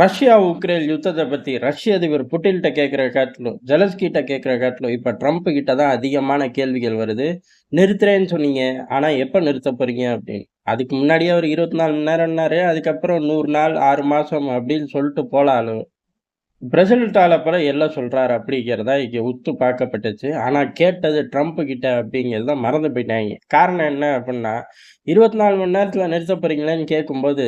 Russia Ukraine யுத்தத்தை பற்றி ரஷ்ய அதிபர் புட்டின்கிட்ட கேட்குற காட்டிலும் ஜெலன்ஸ்கிட்ட கேட்குற காட்டிலும் இப்போ ட்ரம்ப் கிட்ட தான் அதிகமான கேள்விகள் வருது. நிறுத்துறேன்னு சொன்னீங்க. ஆனால் எப்போ நிறுத்த போறீங்க அப்படின்னு. அதுக்கு முன்னாடியே அவர் இருபத்தி நாலு மணி நேரம்னாரு அதுக்கப்புறம் நூறு நாள் ஆறு மாதம் அப்படின்னு சொல்லிட்டு போலாலும் பிரசிடென்ட் ஆலப்பற எல்லாம் சொல்கிறாரு அப்படிங்கிறதா இங்கே உத்து பார்க்கப்பட்டுச்சு. ஆனால் கேட்டது ட்ரம்ப் கிட்ட அப்படிங்கிறத மறந்து போயிட்டாங்க. காரணம் என்ன அப்படின்னா இருபத்தி நாலு மணி நேரத்தில் நிறுத்த போறீங்களேன்னு கேட்கும்போது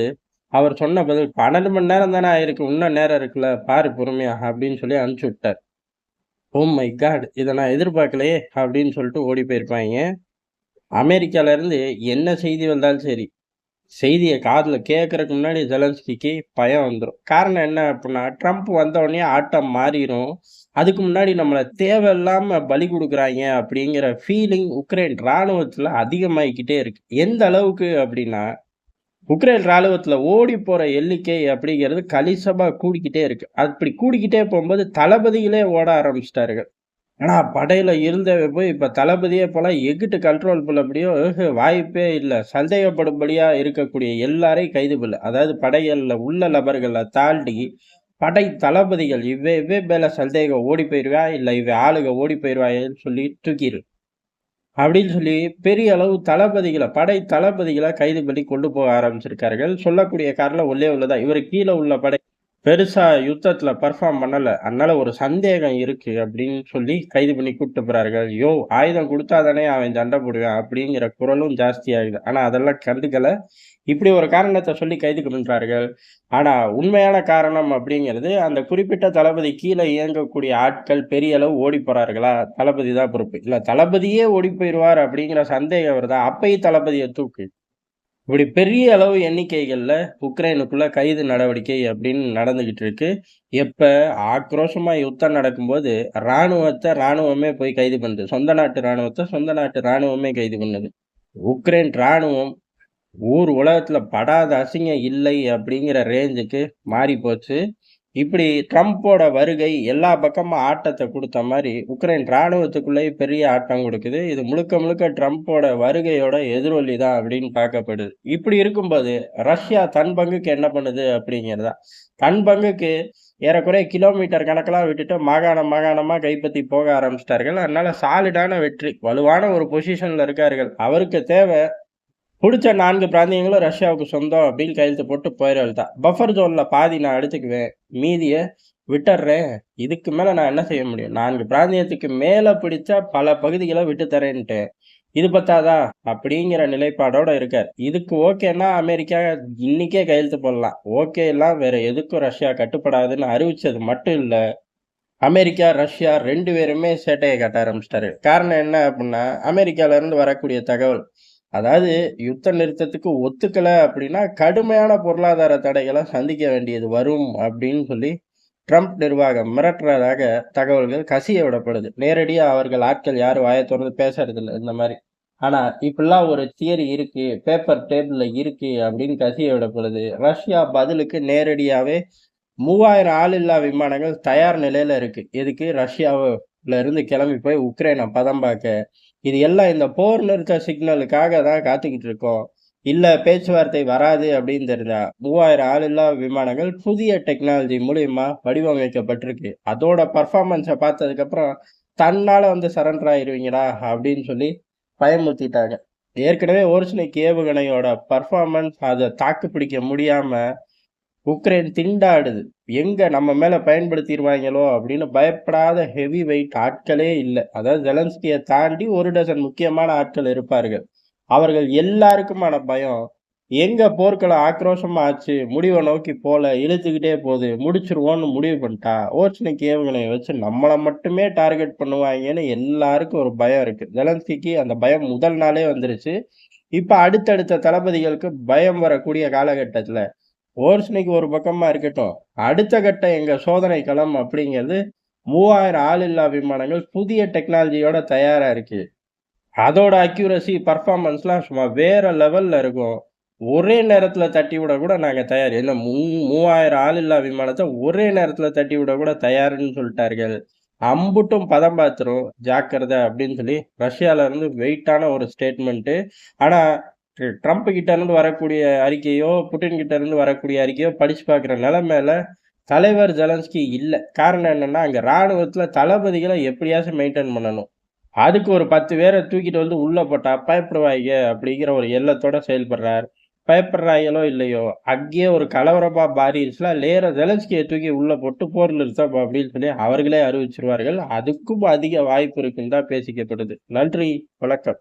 அவர் சொன்ன பதில் பன்னெண்டு மணி நேரம் தானே ஆயிருக்கு இன்னும் நேரம் இருக்குல்ல பாரு பொறுமையாக அப்படின்னு சொல்லி அனுப்பிச்சு விட்டார். ஓ மை காட் இதை நான் எதிர்பார்க்கலையே அப்படின்னு சொல்லிட்டு ஓடி போயிருப்பாங்க. அமெரிக்காவிலேருந்து என்ன செய்தி வந்தாலும் சரி செய்தியை காதில் கேட்குறதுக்கு முன்னாடி ஜெலன்ஸ்கிக்கு பயம் வந்துடும் காரணம் என்ன அப்படின்னா ட்ரம்ப் வந்த ஆட்டம் மாறிடும் அதுக்கு முன்னாடி நம்மளை தேவையில்லாமல் பலி கொடுக்குறாங்க அப்படிங்கிற ஃபீலிங் உக்ரைன் இராணுவத்தில் அதிகமாகிக்கிட்டே இருக்கு. எந்த அளவுக்கு அப்படின்னா உக்ரைன் ராணுவத்தில் ஓடி போகிற எண்ணிக்கை அப்படிங்கிறது கலிசமாக கூடிக்கிட்டே இருக்கு. அப்படி கூடிக்கிட்டே போகும்போது தளபதிகளே ஓட ஆரம்பிச்சிட்டார்கள். ஆனால் படையில் இருந்தவ போய் இப்போ தளபதியே போல எங்கிட்டு கண்ட்ரோல் பண்ண முடியும்? வாய்ப்பே இல்லை. சந்தேகப்படும்படியாக இருக்கக்கூடிய எல்லாரையும் கைது பண்ணல அதாவது படைகளில் உள்ள நபர்களை தாண்டி படை தளபதிகள் இவ்வே இவ்வே மேலே சந்தேகம் ஓடி போயிடுவா இல்லை இவ ஆளுக ஓடி போயிடுவாயேன்னு சொல்லி தூக்கிடு. அப்படின்னு சொல்லி பெரிய அளவு தளபதிகளை படை தளபதிகளை கைது பண்ணி கொண்டு போக ஆரம்பிச்சிருக்கார்கள். சொல்லக்கூடிய காரணம் உள்ளே உள்ளதா இவர் கீழே உள்ள படை பெருசாக யுத்தத்தில் பர்ஃபார்ம் பண்ணலை. அதனால ஒரு சந்தேகம் இருக்குது அப்படின்னு சொல்லி கைது பண்ணி கூப்பிட்டு போகிறார்கள் யோ ஆயுதம் கொடுத்தாதானே அவன் சண்டை போடுவேன் அப்படிங்கிற குரலும் ஜாஸ்தி ஆகுது. அதெல்லாம் கண்டுக்கலை. இப்படி ஒரு காரணத்தை சொல்லி கைது பண்ணுறார்கள் ஆனால் உண்மையான காரணம் அப்படிங்கிறது அந்த குறிப்பிட்ட தளபதி கீழே இயங்கக்கூடிய ஆட்கள் பெரிய அளவு ஓடி போகிறார்களா தளபதி தான் பொறுப்பு. இல்லை தளபதியே ஓடி போயிடுவார் அப்படிங்கிற சந்தேகம் வருதா? அப்பையும் தளபதியை தூக்கு. இப்படி பெரிய அளவு எண்ணிக்கைகளில் உக்ரைனுக்குள்ள கைது நடவடிக்கை அப்படின்னு நடந்துகிட்டு இருக்கு. எப்போ? ஆக்ரோஷமா யுத்தம் நடக்கும்போது ராணுவத்தை ராணுவமே போய் கைது பண்ணுது. சொந்த நாட்டு ராணுவத்தை சொந்த நாட்டு ராணுவமே கைது பண்ணுது. உக்ரைன் ராணுவம் ஊர் உலகத்தில் படாத அசிங்கம் இல்லை அப்படிங்கிற ரேஞ்சுக்கு மாறி போச்சு இப்படி ட்ரம்ப்போட வருகை எல்லா பக்கமும் ஆட்டத்தை கொடுத்த மாதிரி உக்ரைன் இராணுவத்துக்குள்ளேயே பெரிய ஆட்டம் கொடுக்குது. இது முழுக்க முழுக்க ட்ரம்ப்போட வருகையோட எதிரொலி தான் அப்படின்னு பார்க்கப்படுது. இப்படி இருக்கும்போது ரஷ்யா தன் பங்குக்கு என்ன பண்ணுது அப்படிங்கிறதா? தன் பங்குக்கு ஏறக்குறைய கிலோமீட்டர் கணக்கெல்லாம் விட்டுட்டு மாகாணம் மாகாணமாக கைப்பற்றி போக ஆரம்பிச்சிட்டார்கள். அதனால சாலிடான வெற்றி வலுவான ஒரு பொசிஷனில் இருக்கார்கள். அவருக்கு தேவை பிடிச்ச நான்கு பிராந்தியங்களும் ரஷ்யாவுக்கு சொந்தம் அப்படின்னு கையெழுத்து போட்டு போயிடல் தான். பஃபர் ஜோனில் பாதி நான் எடுத்துக்குவேன் மீதியை விட்டுறேன். இதுக்கு மேலே நான் என்ன செய்ய முடியும்? நான்கு பிராந்தியத்துக்கு மேலே பிடிச்ச பல பகுதிகளை விட்டு தரேன்ட்டு இது பத்தாதா? அப்படிங்கிற நிலைப்பாடோட இருக்கார். இதுக்கு ஓகேன்னா அமெரிக்கா இன்னைக்கே கையெழுத்து போடலாம். ஓகே எல்லாம் வேற எதுக்கும் ரஷ்யா கட்டுப்படாதுன்னு அறிவிச்சது மட்டும் இல்லை. அமெரிக்கா ரஷ்யா ரெண்டு பேருமே சேட்டையை கட்ட ஆரம்பிச்சிட்டாரு. காரணம் என்ன அப்படின்னா அமெரிக்கால இருந்து வரக்கூடிய தகவல் அதாவது யுத்த நிறுத்தத்துக்கு ஒத்துக்கலை அப்படின்னா கடுமையான பொருளாதார தடைகளை சந்திக்க வேண்டியது வரும் அப்படின்னு சொல்லி ட்ரம்ப் நிர்வாகம் மிரட்டுறதாக தகவல்கள் கசிய விடப்படுது. நேரடியாக அவர்கள் ஆட்கள் யாரும் வாயை திறந்து பேசுறதில்ல இந்த மாதிரி. ஆனால் இப்படிலாம் ஒரு தியரி இருக்கு பேப்பர் டேபிளில் இருக்கு அப்படின்னு கசிய விடப்படுது. ரஷ்யா பதிலுக்கு நேரடியாகவே மூவாயிரம் ஆளில்லா விமானங்கள் தயார் நிலையில் இருக்கு. எதுக்கு? ரஷ்யாவில் இருந்து கிளம்பி போய் உக்ரைனை பதம் பார்க்க இது எல்லாம் இந்த போர் நிறுத்த சிக்னலுக்காக தான் காத்துக்கிட்டு இருக்கோம். இல்லை பேச்சுவார்த்தை வராது அப்படின்னு தெரிஞ்சா மூவாயிரம் ஆளில்லா விமானங்கள் புதிய டெக்னாலஜி மூலியமா வடிவமைக்கப்பட்டிருக்கு. அதோட பர்ஃபார்மன்ஸை பார்த்ததுக்கப்புறம் தன்னால் வந்து சரண்டர் ஆயிருவீங்களா அப்படின்னு சொல்லி பயமுறுத்திட்டாங்க. ஏற்கனவே ஓர்ஸ்னிக் ஏவுகணையோட பர்ஃபார்மன்ஸ் அதை தாக்கு பிடிக்க முடியாமல் உக்ரைன் திண்டாடுது. எங்கே நம்ம மேலே பயன்படுத்திடுவாங்களோ அப்படின்னு பயப்படாத ஹெவி வெயிட் ஆட்களே இல்லை. அதாவது ஜெலன்ஸ்கியை தாண்டி ஒரு டசன் முக்கியமான ஆட்கள் இருப்பார்கள். அவர்கள் எல்லாருக்குமான பயம் எங்கே போர்க்களம் ஆக்ரோஷமாக ஆச்சு முடிவை நோக்கி போல இழுத்துக்கிட்டே போகுது முடிச்சிருவோன்னு முடிவு பண்ணிட்டா ஓச்சனைக்கு ஏவுகணையை வச்சு நம்மளை மட்டுமே டார்கெட் பண்ணுவாங்கன்னு எல்லாருக்கும் ஒரு பயம் இருக்குது ஜெலன்ஸ்கிக்கு அந்த பயம் முதல் நாளே வந்துருச்சு. இப்போ அடுத்தடுத்த தளபதிகளுக்கு பயம் வரக்கூடிய காலகட்டத்தில் ஓர்ஸ்னிக்கு ஒரு பக்கமாக இருக்கட்டும். அடுத்த கட்ட எங்கள் சோதனை களம் அப்படிங்கிறது மூவாயிரம் ஆளில்லா விமானங்கள் புதிய டெக்னாலஜியோட தயாராக இருக்கு. அதோட அக்யூரசி பர்ஃபார்மன்ஸ்லாம் சும்மா வேறு லெவலில் இருக்கும். ஒரே நேரத்தில் தட்டி விட கூட நாங்கள் தயார் என்ன மூ மூவாயிரம் ஆளில்லா விமானத்தை ஒரே நேரத்தில் தட்டி விட கூட தயாருன்னு சொல்லிட்டார்கள். அம்புட்டும் பதம் பார்த்துரும் ஜாக்கிரதை அப்படின்னு சொல்லி ரஷ்யாவிலேருந்து வெயிட்டான ஒரு ஸ்டேட்மெண்ட்டு ஆனால் ட்ரம்ப் கிட்ட இருந்து வரக்கூடிய அறிக்கையோ, புட்டின் கிட்ட இருந்து வரக்கூடிய அறிக்கையோ படிச்சு பார்க்குற நிலைமையில தலைவர் ஜெலன்ஸ்கி இல்லை காரணம் என்னன்னா, அங்கே ராணுவத்தில் தளபதிகளை எப்படியாச்சும் மெயின்டெயின் பண்ணணும். அதுக்கு ஒரு பத்து பேரை தூக்கிட்டு வந்து உள்ளே போட்டா பயப்படுவாய்ங்க அப்படிங்கிற ஒரு எல்லத்தோடு செயல்படுறார். பயப்படுறாய்ங்களோ இல்லையோ, அங்கேயே ஒரு கலவரமா மாறிருச்சுனா, லேர ஜெலன்ஸ்கியை தூக்கி உள்ளே போட்டு போர் நிறுத்தம் அப்படின்னு சொல்லி அவர்களே அறிவிச்சிருவார்கள் அதுக்கும் அதிக வாய்ப்பு இருக்குன்னு தான் பேசிக்கப்படுது. நன்றி, வணக்கம்.